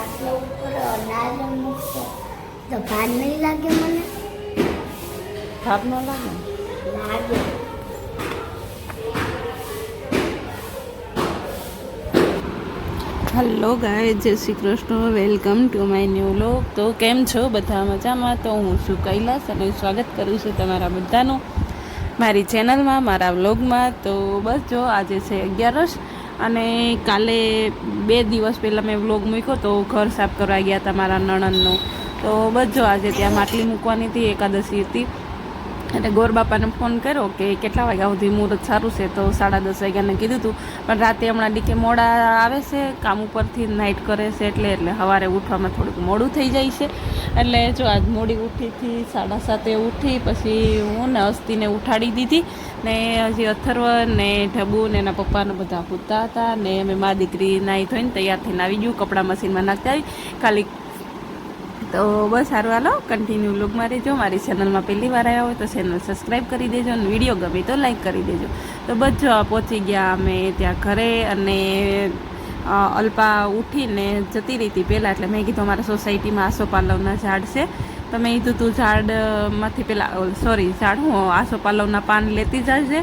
બાટલો ઉપર અનાજ મૂકશે તો ભાર નહીં લાગે મને થાપ ન લાગે લાગે હલો ગાય જય Shri Krishna. Welcome to my new vlog તો કેમ છો બધા મજામાં? તો હું છું કૈલાસ અને સ્વાગત કરું છું તમારા બધાનું મારી ચેનલમાં મારા વ્લોગમાં તો બસ જો, આજે છે અગિયારસ. અને કાલે બે દિવસ પહેલાં મેં વ્લોગ મૂક્યો તો ઘર સાફ કરવા ગયા હતા મારા નણંદનું. તો બસ જો આજે ત્યાં માટલી મૂકવાની હતી, એકાદશી હતી. એટલે ગોર બાપાને ફોન કર્યો કે કેટલા વાગ્યા સુધી મુહૂર્ત સારું છે તો સાડા દસ વાગ્યાને કીધું હતું પણ રાતે હમણાં ડીકે મોડા આવે છે, કામ ઉપરથી નાઇટ કરે છે એટલે એટલે સવારે ઉઠવામાં થોડુંક મોડું થઈ જાય છે. એટલે જો આજ મોડી ઉઠીથી સાડા સાતે ઉઠી, પછી હું ને અસ્તીને ઉઠાડી દીધી ને હજી અથર્વ ને ઢબુ ને એના પપ્પાને બધા પૂતા હતા ને અમે મા દીકરી નાહી ધોઈને તૈયાર થઈને આવી ગયું, કપડાં મશીનમાં નાખતા આવી. ખાલી તો બસ સારું, હાલો. કન્ટિન્યુ લુકમાં રહેજો. મારી ચેનલમાં પહેલી વાર આવ્યા હોય તો ચેનલ સબસ્ક્રાઈબ કરી દેજો અને વીડિયો ગમે તો લાઈક કરી દેજો. તો બસ જો પહોંચી ગયા અમે ત્યાં ઘરે અને અલ્પા ઉઠીને જતી રહી પહેલાં. એટલે મેં કીધું અમારા સોસાયટીમાં આસોપાલવના ઝાડ છે. તો મેં કીધું, તું ઝાડમાંથી પેલા સોરી ઝાડ હું આસોપાલવના પાન લેતી જશે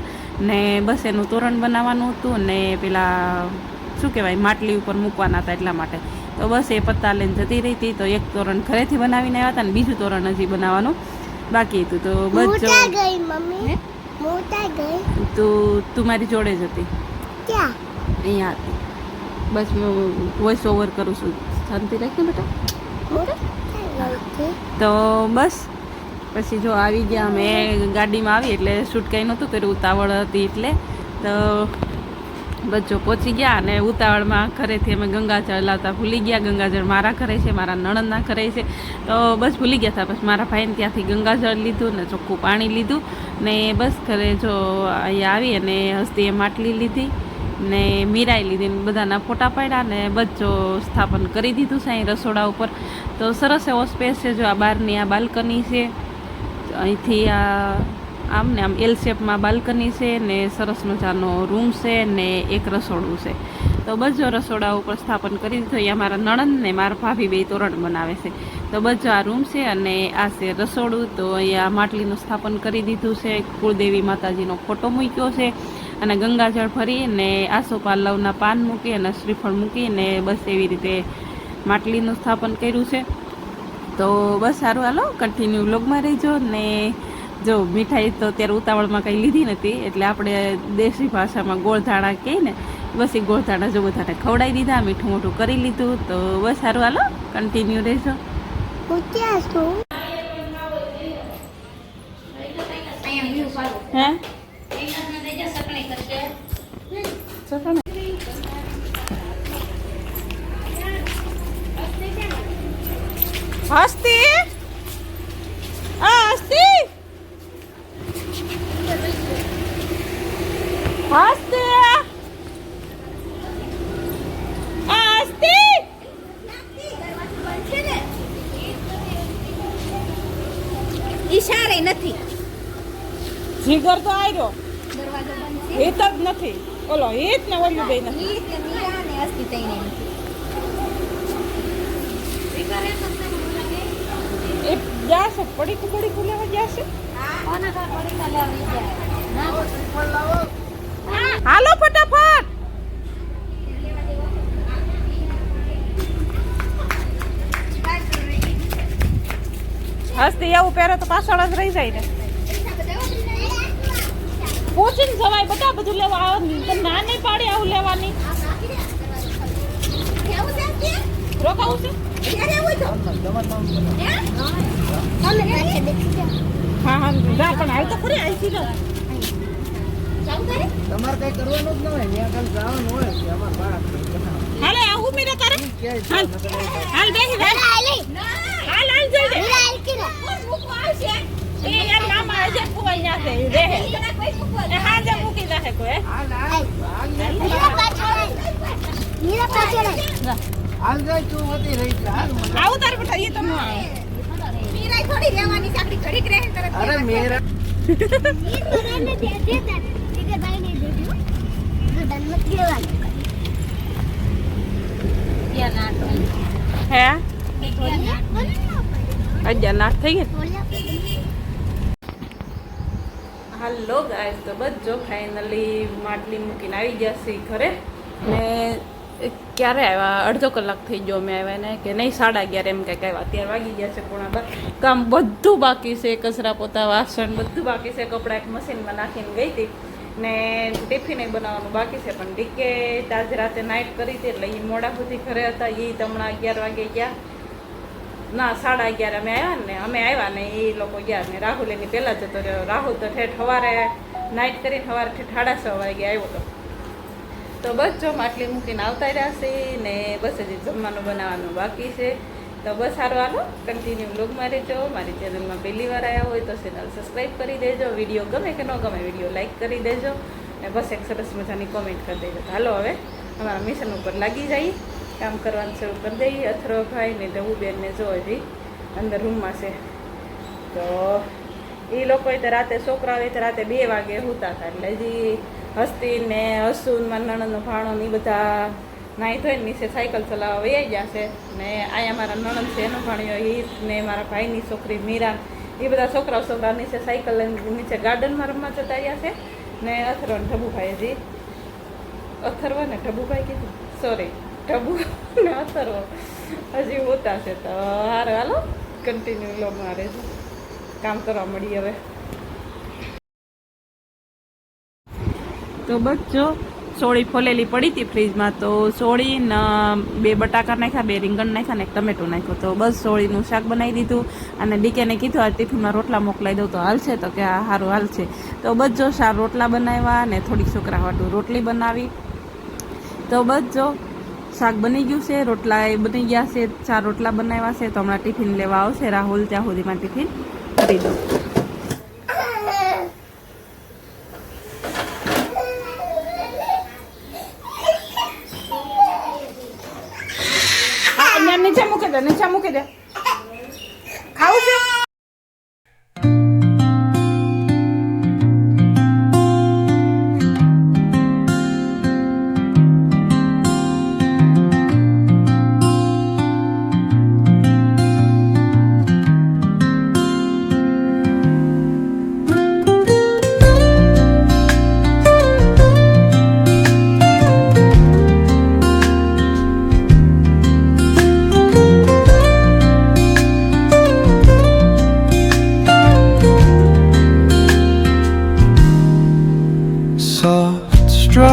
ને બસ એનું તોરણ બનાવવાનું હતું ને પેલા, શું કહેવાય, માટલી ઉપર મૂકવાના હતા એટલા માટે. તો બસ એ પત્તા લઈને જતી રહી હતી. તો એક તોરણ ઘરેથી બનાવીને આવ્યા હતા ને બીજું તોરણ હજી બનાવવાનું બાકી હતું. તો બસ તું તું મારી જોડે જ હતી. અહીંયા હતી. બસ હું વોઇસ ઓવર કરું છું. શાંતિ રાખને બેટા. તો બસ. પછી જો આવી ગયા. અમે ગાડીમાં આવી એટલે શૂટ કંઈ નહોતું. કર્યું ઉતાવળ હતી એટલે. તો જો પહોંચી ગયા અને ઉતાવળમાં ઘરેથી અમે ગંગાજળ લાવતા ભૂલી ગયા. ગંગાજળ મારા ઘરે છે, મારા નણંદના ઘરે છે. તો બસ ભૂલી ગયા હતા. પછી મારા ભાઈને ત્યાંથી ગંગાજળ લીધું ને ચોખ્ખું પાણી લીધું ને બસ ઘરે જો અહીંયા આવી અને હસ્તીએ માટલી લીધી ને મીરાઈ લીધી ને બધાના ફોટા પાડ્યા ને બચ્ચો સ્થાપન કરી દીધું છે અહીં રસોડા ઉપર. તો સરસ એવો સ્પેસ છે, જો આ બહારની આ બાલ્કની છે. અહીંથી આ આમ ને આમ એલ શેપમાં બાલ્કની છે ને સરસ મજાનો રૂમ છે ને એક રસોડું છે. તો બસ રસોડા ઉપર સ્થાપન કરી દીધું. અહીંયા મારા નણંદ ને મારા ભાભી બે તોરણ બનાવે છે. તો બસ આ રૂમ છે અને આ છે રસોડું. તો અહીંયા માટલીનું સ્થાપન કરી દીધું છે. કુળદેવી માતાજીનો ફોટો મૂક્યો છે અને ગંગાજળ ભરી ને આસોપાલવના પાન મૂકી અને શ્રીફળ મૂકીને બસ એવી રીતે માટલીનું સ્થાપન કર્યું છે. તો બસ સારું, હાલો કન્ટિન્યુ વ્લોગમાં રહીજો ને જો મીઠાઈ તો અત્યારે ઉતાવળમાં કંઈ લીધી નથી, એટલે આપણે દેશી ભાષામાં ગોળધાણા કહીએ ને, બસ એ ગોળધાણા જો બધાને ખવડાવી દીધા, મીઠું મોઠું કરી લીધું, તો બસ સારું. હાલો કન્ટિન્યુ રહેજો. હું? હસ્તી? હસ્તી? હસ્તી ઈશારે નથી. જીગર તો આવ્યો હિત જ નથી. ઓલો હિત ને ઓલું બે નથી. ઈ ને મીરા ને અસ્તિ તઈને નથી. એ જાશે પડીકું પડીકું લેવા જાશે? કોના ઘર પડી ના લેવી જાય હાલો ફટાફટ. હસ્તી એવું પહેરે તો પાછળ જ રહી જાય ને. પૂછીને જવાય, બધા બધું લેવા આવે ના. નહીં પાડી આવું લેવાની. રોકાવું છે? હા હા પણ આવી તો ખરી આવી તમારે કઈ કરવાનું જ ન હોય ત્યાં ખાલી જવાનું હોય કે અમારે બાળક હાલે આવું મીરે તારે. હાલ. હાલ બેસી હાલ હાલ. હાલ જઈ દે. એ યાર નામ આજે કોઈ ના દે. રે એ હાજે મૂકી દે કોઈ મીરા પાછળ મીરા પાછળ હાલ. જાય તું હતી રહી જા, હાલ આવું તાર બેટા એ તો ન આવે. મીરા થોડી રહેવાની સાકડી ઘડીક રહે તરત અરે મેરા ઈ ને દે દે દે ઠીક છે ભાઈ ને દેજો તો ધન્મત દેવાનું ત્યાં નાટો હે? અગિયાર નાખ થઈ થોડી હાલો ગાઈસ તો બધો ફાઇનલી માટલી મૂકીને આવી ગયા છે ઘરે. ને ક્યારે આવ્યા? અડધો કલાક થઈ ગયો અમે આવ્યા ને, કે નહીં, સાડા અગિયાર એમ કંઈક આવ્યા. અત્યારે વાગી ગયા છે બાર. કામ બધું બાકી છે, કચરા પોતા, વાસણ બધું બાકી છે, કપડાં એક મશીનમાં નાખીને ગઈ હતી. ને ટિફિન બનાવવાનું બાકી છે. પણ ડીકે આજ રાતે નાઇટ કરી હતી એટલે એ મોડા સુધી ઘરે હતા. એ હમણાં અગિયાર વાગે ગયા. ના, સાડા અગિયાર અમે આવ્યા ને, અમે આવ્યા ને એ લોકો ગયા ને રાહુલ એની પહેલાં જતો રહ્યો. રાહુલ તો ઠેઠ સવારે નાઇટ કરીને સવારે ઠેઠ સાડા છ વાગે આવ્યો હતો તો બસ જો માટલી મૂકીને આવતા રહ્યા છે ને બસ હજી જમવાનું બનાવવાનું બાકી છે. તો બસ સારું હાલો કન્ટિન્યુ બ્લોગમાં રહેજો. મારી ચેનલમાં પહેલી વાર આવ્યા હોય તો ચેનલ સબસ્ક્રાઈબ કરી દેજો. વીડિયો ગમે કે ન ગમે વીડિયો લાઇક કરી દેજો. ને બસ એક સરસ મજાની કોમેન્ટ કરી દેજો. હાલો હવે, અમારા મિશન ઉપર લાગી જઈએ કામ કરવાનું શરૂ કરી દઈએ. અથરોભાઈ ને ડબુબેનને જો હજી અંદર રૂમમાં છે. તો એ લોકોએ તો રાતે છોકરાઓએ તો રાતે બે વાગે સૂતા હતા. એટલે હજી હસ્તી ને હસુન, મારા નણંદનો ભાણો ને બધા નાહી ધોઈને નીચે સાયકલ ચલાવવા વૈયા ગયા છે. ને અહીંયા મારા નણંદ છે, એનો ભણ્યો હિત ને મારા ભાઈની છોકરી મીરા. એ બધા છોકરાઓ છોકરા નીચે સાયકલ લઈને, નીચે ગાર્ડનમાં રમવા જતા રહ્યા છે. ને અથર્વ ને ઢબુભાઈ હજી અથર્વ ને ઢબુભાઈ કીધું? સોરી ઢબુ ને અથર્વ હજી હોતા છે તો હારે હાલો કન્ટિન્યુ લો મારે. કામ કરવા મળી હવે. તો જો સોળી ફોલેલી પડી હતી ફ્રીજમાં, તો સોળી ને બે બટાકા નાખ્યા, બે રીંગણ નાખ્યા ને એક ટમેટો નાખ્યો. તો બસ સોળીનું શાક બનાવી દીધું અને ડીકેને કીધું, આ ટિફિનમાં રોટલા મોકલાવી દઉં તો હાલશે. તો કે, આ સારું હાલશે. તો બસ જો સાર રોટલા બનાવ્યા અને થોડીક છોકરા હાટું રોટલી બનાવી. તો બસ જો શાક બની ગયું છે, રોટલા એ બની ગયા છે, ચાર રોટલા બનાવ્યા છે, તો હમણાં ટિફિન લેવા આવશે. રાહુલ ત્યાં સુધીમાં ટિફિન કરી દઉં. નીચે મૂકી દે નીચે મૂકી દે. ખાવું છે?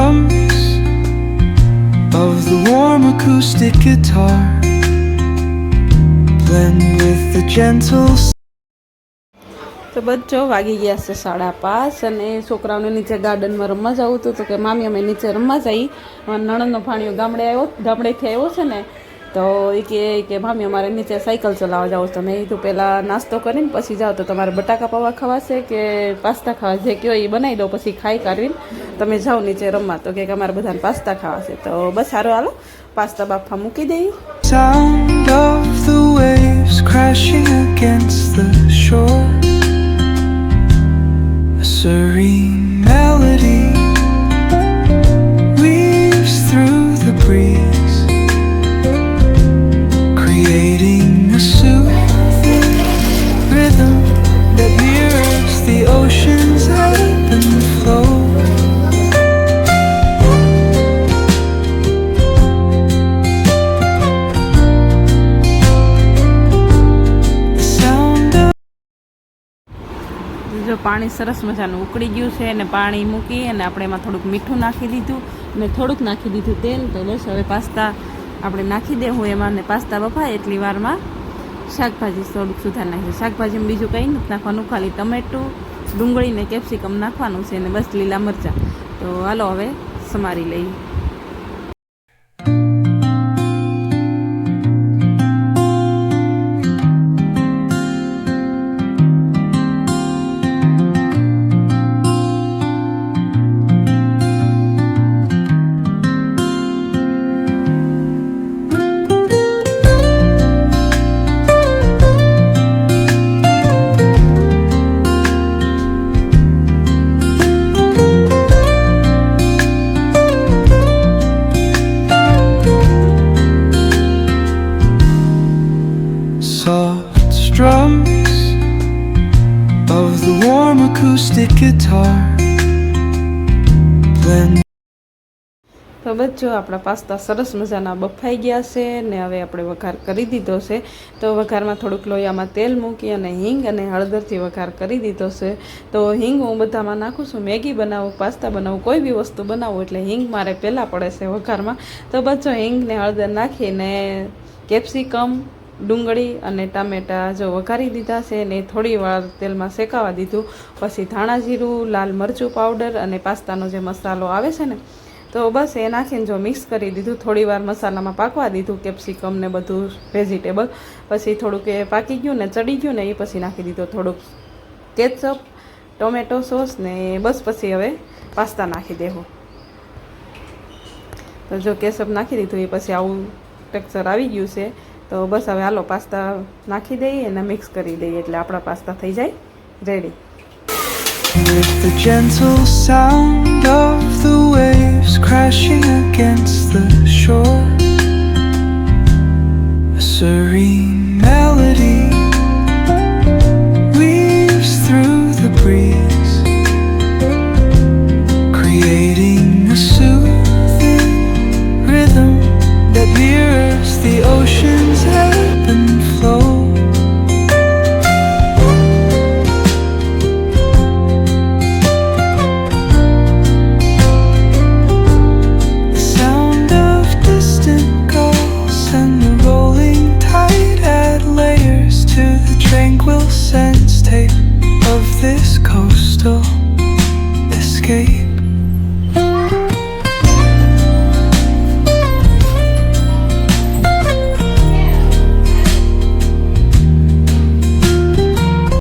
Strums of the warm acoustic guitar, blend with the gentle તો બચ્ચો વાગી ગયા છે સાડા પાંચ અને છોકરાઓને નીચે ગાર્ડનમાં રમવા જવું હતું તો કે, મામી, અમે નીચે રમવા જઈ. નણંદનો ભાણિયો ગામડે આવ્યો ગામડેથી આવ્યો છે ને, તો એ કે કે, મામી, અમારે નીચે સાયકલ ચલાવવા જાવ તો મેં કીધું, પહેલાં નાસ્તો કરીને પછી જાઓ, તો તમારે બટાકા પૌવા ખાવાશે કે પાસ્તા ખાવા જે કહો, એ બનાવી દો, પછી ખાઈ કાઢીને તમે જાઓ નીચે રમવા તો કે અમારે બધાને પાસ્તા ખાવાશે તો બસ સારું હાલો પાસ્તા બાફા મૂકી દઈએ serene જો પાણી સરસ મજાનું ઉકળી ગયું છે અને પાણી મૂકી અને આપણે એમાં થોડુંક મીઠું નાખી દીધું અને થોડુંક નાખી દીધું તેલ તો બસ, હવે પાસ્તા આપણે નાખી દેવું એમાં અને પાસ્તા બફાય એટલી વારમાં શાકભાજી થોડુંક સુધાર નાખીશું શાકભાજીમાં બીજું કંઈ નથી નાખવાનું, ખાલી ટમેટું ડુંગળી ને કેપ્સિકમ નાખવાનું છે અને બસ લીલા મરચાં. તો હાલો હવે સમારી લઈએ. તો બચ્ચો આપણા પાસ્તા સરસ મજાના બફાઈ ગયા છે ને હવે આપણે વઘાર કરી દીધો છે. તો વઘારમાં થોડુંક લોયામાં તેલ મૂકી અને હિંગ અને હળદરથી વઘાર કરી દીધો છે. તો હિંગ હું બધામાં નાખું છું. મેગી બનાવું, પાસ્તા બનાવું, કોઈ બી વસ્તુ બનાવું એટલે હિંગ મારે પહેલાં પડે છે વઘારમાં. તો બચ્ચો હિંગને હળદર નાખીને કેપ્સિકમ ડુંગળી અને ટામેટાં જો વઘારી દીધા છે ને થોડી વાર તેલમાં શેકાવા દીધું. પછી ધાણા જીરું, લાલ મરચું પાવડર અને પાસ્તાનો જે મસાલો આવે છે ને, તો બસ એ નાખીને જો મિક્સ કરી દીધું, થોડી વાર મસાલામાં પાકવા દીધું, કેપ્સિકમ ને બધું વેજીટેબલ. પછી થોડુંક એ પાકી ગયું ને ચડી ગયું ને એ પછી નાખી દીધું થોડુંક કેચઅપ, ટોમેટો સોસ ને બસ પછી હવે પાસ્તા નાખી દેવું. તો જો કેચઅપ નાખી દીધું, એ પછી આવું ટેક્સચર આવી ગયું છે. તો બસ હવે હાલો પાસ્તા નાખી દઈએ અને મિક્સ કરી દઈએ એટલે આપણા પાસ્તા થઈ જાય રેડી serene